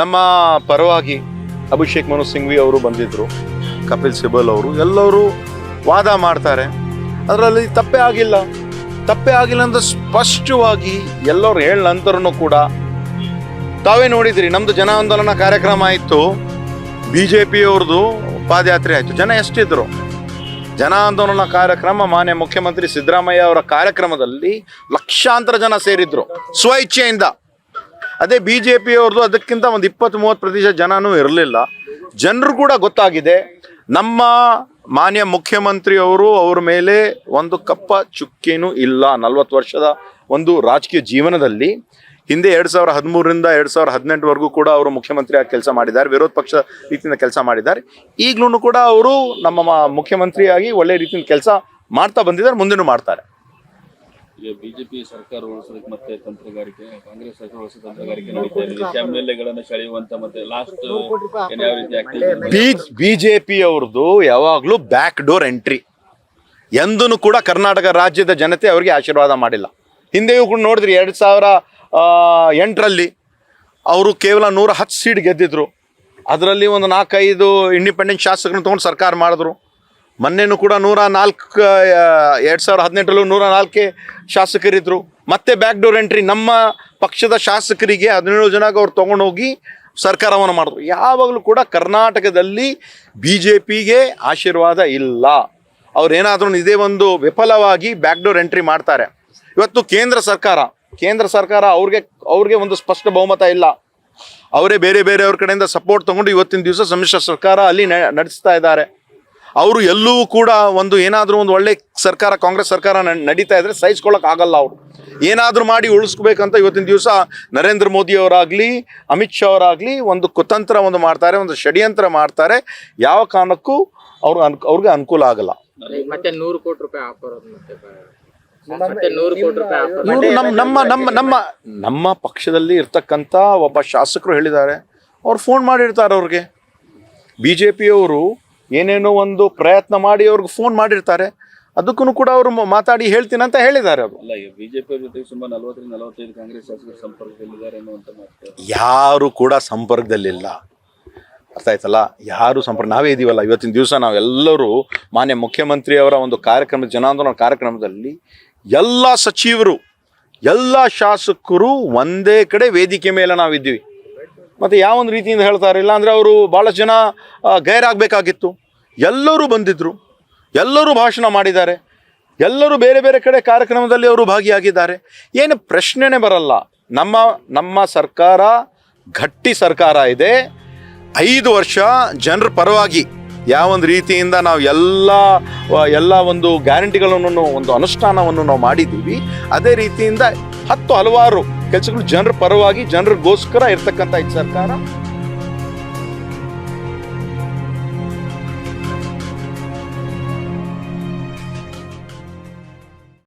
ನಮ್ಮ ಪರವಾಗಿ ಅಭಿಷೇಕ್ ಮನು ಸಿಂಘ್ವಿ ಅವರು ಬಂದಿದ್ರು, ಕಪಿಲ್ ಸಿಬಲ್ ಅವರು, ಎಲ್ಲರೂ ವಾದ ಮಾಡ್ತಾರೆ. ಅದರಲ್ಲಿ ತಪ್ಪೇ ಆಗಿಲ್ಲ. ತಪ್ಪೇ ಆಗಿಲ್ಲ ಅಂತ ಸ್ಪಷ್ಟವಾಗಿ ಎಲ್ಲರೂ ಹೇಳ ನಂತರನೂ ಕೂಡ ತಾವೇ ನೋಡಿದ್ರಿ. ನಮ್ಮದು ಜನ ಆಂದೋಲನ ಕಾರ್ಯಕ್ರಮ ಆಯಿತು. ಬಿ ಜೆ ಪಿಯವ್ರದ್ದು ಪಾದಯಾತ್ರೆ ಆಯಿತು. ಜನ ಎಷ್ಟಿದ್ರು? ಜನ ಆಂದೋಲನ ಕಾರ್ಯಕ್ರಮ ಮಾನ್ಯ ಮುಖ್ಯಮಂತ್ರಿ ಸಿದ್ದರಾಮಯ್ಯ ಅವರ ಕಾರ್ಯಕ್ರಮದಲ್ಲಿ ಲಕ್ಷಾಂತರ ಜನ ಸೇರಿದ್ರು. ಸ್ವ ಇಚ್ಛೆಯಿಂದ ಅದೇ ಬಿ ಜೆ ಪಿಯವ್ರದ್ದು ಅದಕ್ಕಿಂತ ಒಂದು ಇಪ್ಪತ್ತು ಮೂವತ್ತು ಪ್ರತಿಶತ ಜನನೂ ಇರಲಿಲ್ಲ. ಜನರು ಕೂಡ ಗೊತ್ತಾಗಿದೆ. ನಮ್ಮ ಮಾನ್ಯ ಮುಖ್ಯಮಂತ್ರಿಯವರು ಅವ್ರ ಮೇಲೆ ಒಂದು ಕಪ್ಪ ಚುಕ್ಕಿನೂ ಇಲ್ಲ. ನಲ್ವತ್ತು ವರ್ಷದ ಒಂದು ರಾಜಕೀಯ ಜೀವನದಲ್ಲಿ. ಹಿಂದೆ ಎರಡು ಸಾವಿರ ಹದಿಮೂರರಿಂದ ಎರಡು ಸಾವಿರ ಹದಿನೆಂಟುವರೆಗೂ ಕೂಡ ಅವರು ಮುಖ್ಯಮಂತ್ರಿಯಾಗಿ ಕೆಲಸ ಮಾಡಿದ್ದಾರೆ. ವಿರೋಧ ಪಕ್ಷ ರೀತಿಯಿಂದ ಕೆಲಸ ಮಾಡಿದ್ದಾರೆ. ಈಗಲೂ ಕೂಡ ಅವರು ನಮ್ಮ ಮುಖ್ಯಮಂತ್ರಿಯಾಗಿ ಒಳ್ಳೆ ರೀತಿಯಿಂದ ಕೆಲಸ ಮಾಡ್ತಾ ಬಂದಿದ್ದಾರೆ. ಮುಂದೆನೂ ಮಾಡ್ತಾರೆ. ಈಗ ಬಿಜೆಪಿ ಸರ್ಕಾರ ಉಳಿಸೋದಕ್ಕೆ ಮತ್ತೆ ತಂತ್ರಗಾರಿಕೆ ಕಾಂಗ್ರೆಸ್ ಸರ್ಕಾರ ಉಳಿಸೋ ತಂತ್ರಗಾರಿಕೆ ನಡೀತಾ ಇದೆ. ಎಂ ಎಲ್ ಎಗಳನ್ನ ಸೆಳೆಯುವಂತ ಮತ್ತೆ ಲಾಸ್ಟ್ ಬಿಜೆಪಿ ಯಾವ ರೀತಿ ಪಿ ಯಾವಾಗಲೂ ಬ್ಯಾಕ್ ಡೋರ್ ಎಂಟ್ರಿ ಎಂದೂ ಕೂಡ ಕರ್ನಾಟಕ ರಾಜ್ಯದ ಜನತೆ ಅವರಿಗೆ ಆಶೀರ್ವಾದ ಮಾಡಿಲ್ಲ. ಹಿಂದೆಯೂ ಕೂಡ ನೋಡಿದ್ರಿ ಎರಡು ಸಾವಿರ ಎಂಟರಲ್ಲಿ ಅವರು ಕೇವಲ ನೂರ ಹತ್ತು ಸೀಟ್ ಗೆದ್ದಿದ್ರು. ಅದರಲ್ಲಿ ಒಂದು ನಾಲ್ಕೈದು ಇಂಡಿಪೆಂಡೆಂಟ್ ಶಾಸಕರನ್ನು ತೊಗೊಂಡು ಸರ್ಕಾರ ಮಾಡಿದ್ರು. ಮೊನ್ನೆನೂ ಕೂಡ ನೂರ ನಾಲ್ಕು ಎರಡು ಸಾವಿರದ ಹದಿನೆಂಟರಲ್ಲೂ ನೂರ ನಾಲ್ಕೇ ಶಾಸಕರಿದ್ದರು ಮತ್ತೆ ಬ್ಯಾಕ್ ಡೋರ್ ಎಂಟ್ರಿ ನಮ್ಮ ಪಕ್ಷದ ಶಾಸಕರಿಗೆ ಹದಿನೇಳು ಜನಕ್ಕೆ ಅವ್ರು ತೊಗೊಂಡೋಗಿ ಸರ್ಕಾರವನ್ನು ಮಾಡಿದ್ರು. ಯಾವಾಗಲೂ ಕೂಡ ಕರ್ನಾಟಕದಲ್ಲಿ ಬಿ ಜೆ ಪಿಗೆ ಆಶೀರ್ವಾದ ಇಲ್ಲ. ಅವ್ರೇನಾದ್ರೂ ಇದೇ ಒಂದು ವಿಫಲವಾಗಿ ಬ್ಯಾಕ್ ಡೋರ್ ಎಂಟ್ರಿ ಮಾಡ್ತಾರೆ. ಇವತ್ತು ಕೇಂದ್ರ ಸರ್ಕಾರ ಕೇಂದ್ರ ಸರ್ಕಾರ ಅವ್ರಿಗೆ ಅವ್ರಿಗೆ ಒಂದು ಸ್ಪಷ್ಟ ಬಹುಮತ ಇಲ್ಲ. ಅವರೇ ಬೇರೆ ಬೇರೆಯವ್ರ ಕಡೆಯಿಂದ ಸಪೋರ್ಟ್ ತಗೊಂಡು ಇವತ್ತಿನ ದಿವಸ ಸಮ್ಮಿಶ್ರ ಸರ್ಕಾರ ಅಲ್ಲಿ ನಡೆಸ್ತಾ ಇದ್ದಾರೆ. ಅವರು ಎಲ್ಲೂ ಕೂಡ ಒಂದು ಏನಾದರೂ ಒಂದು ಒಳ್ಳೆ ಸರ್ಕಾರ ಕಾಂಗ್ರೆಸ್ ಸರ್ಕಾರ ನ- ನಡೀತಾ ಇದ್ರೆ ಸಹಿಸ್ಕೊಳ್ಳೋಕೆ ಆಗಲ್ಲ ಅವರು. ಏನಾದರೂ ಮಾಡಿ ಉಳಿಸ್ಕೋಬೇಕಂತ ಇವತ್ತಿನ ದಿವಸ ನರೇಂದ್ರ ಮೋದಿ ಅವರಾಗಲಿ ಅಮಿತ್ ಶಾ ಅವರಾಗಲಿ ಒಂದು ಕುತಂತ್ರ ಒಂದು ಮಾಡ್ತಾರೆ ಒಂದು ಷಡ್ಯಂತ್ರ ಮಾಡ್ತಾರೆ. ಯಾವ ಕಾರಣಕ್ಕೂ ಅವ್ರು ಅನ್ ಅವ್ರಿಗೆ ಅನುಕೂಲ ಆಗಲ್ಲ. ಮತ್ತೆ ನೂರು ಕೋಟಿ ರೂಪಾಯಿ ಆಫರ್ ಮತ್ತೆ ಮತ್ತೆ ನೂರು ಕೋಟಿ ರೂಪಾಯಿ ಆಫರ್ ನಮ್ಮ ನಮ್ಮ ನಮ್ಮ ನಮ್ಮ ನಮ್ಮ ಪಕ್ಷದಲ್ಲಿ ಇರ್ತಕ್ಕಂಥ ಒಬ್ಬ ಶಾಸಕರು ಹೇಳಿದ್ದಾರೆ. ಅವ್ರು ಫೋನ್ ಮಾಡಿರ್ತಾರೆ ಅವ್ರಿಗೆ. ಬಿ ಜೆ ಪಿಯವರು ಏನೇನೋ ಒಂದು ಪ್ರಯತ್ನ ಮಾಡಿ ಅವ್ರಿಗೆ ಫೋನ್ ಮಾಡಿರ್ತಾರೆ. ಅದಕ್ಕೂ ಕೂಡ ಅವರು ಮಾತಾಡಿ ಹೇಳ್ತೀನಿ ಅಂತ ಹೇಳಿದ್ದಾರೆ ಅವರು. ಅಲ್ಲ ಬಿಜೆಪಿ ಸುಮಾರು ನಲವತ್ತರಿಂದ ನಲವತ್ತೈದು ಕಾಂಗ್ರೆಸ್ ಶಾಸಕರು ಸಂಪರ್ಕದಲ್ಲಿದ್ದಾರೆ ಅನ್ನುವಂತ ಮಾತು. ಯಾರು ಕೂಡ ಸಂಪರ್ಕದಲ್ಲಿಲ್ಲ. ಅರ್ಥ ಆಯ್ತಲ್ಲ? ಯಾರು ಸಂಪರ್ಕ ನಾವೇ ಇದೀವಲ್ಲ ಇವತ್ತಿನ ದಿವಸ ನಾವೆಲ್ಲರೂ ಮಾನ್ಯ ಮುಖ್ಯಮಂತ್ರಿಯವರ ಒಂದು ಕಾರ್ಯಕ್ರಮ ಜನಾಂದೋಲನ ಕಾರ್ಯಕ್ರಮದಲ್ಲಿ ಎಲ್ಲ ಸಚಿವರು ಎಲ್ಲ ಶಾಸಕರು ಒಂದೇ ಕಡೆ ವೇದಿಕೆ ಮೇಲೆ ನಾವಿದ್ದೀವಿ. ಮತ್ತು ಯಾವೊಂದು ರೀತಿಯಿಂದ ಹೇಳ್ತಾರೆ ಇಲ್ಲ ಅಂದರೆ ಅವರು ಭಾಳಷ್ಟು ಜನ ಗೈರಾಗಬೇಕಾಗಿತ್ತು. ಎಲ್ಲರೂ ಬಂದಿದ್ದರು ಎಲ್ಲರೂ ಭಾಷಣ ಮಾಡಿದ್ದಾರೆ. ಎಲ್ಲರೂ ಬೇರೆ ಬೇರೆ ಕಡೆ ಕಾರ್ಯಕ್ರಮದಲ್ಲಿ ಅವರು ಭಾಗಿಯಾಗಿದ್ದಾರೆ. ಏನು ಪ್ರಶ್ನೆನೇ ಬರಲ್ಲ. ನಮ್ಮ ನಮ್ಮ ಸರ್ಕಾರ, ಗಟ್ಟಿ ಸರ್ಕಾರ ಇದೆ. ಐದು ವರ್ಷ ಜನರ ಪರವಾಗಿ ಯಾವೊಂದು ರೀತಿಯಿಂದ ನಾವು ಎಲ್ಲ ಎಲ್ಲ ಒಂದು ಗ್ಯಾರಂಟಿಗಳನ್ನು, ಒಂದು ಅನುಷ್ಠಾನವನ್ನು ನಾವು ಮಾಡಿದ್ದೀವಿ. ಅದೇ ರೀತಿಯಿಂದ ಹತ್ತು ಹಲವಾರು ಕೆಲಸಗಳು ಜನರ ಪರವಾಗಿ, ಜನರಿಗೋಸ್ಕರ ಇರ್ತಕ್ಕಂಥ ಈ ಸರ್ಕಾರ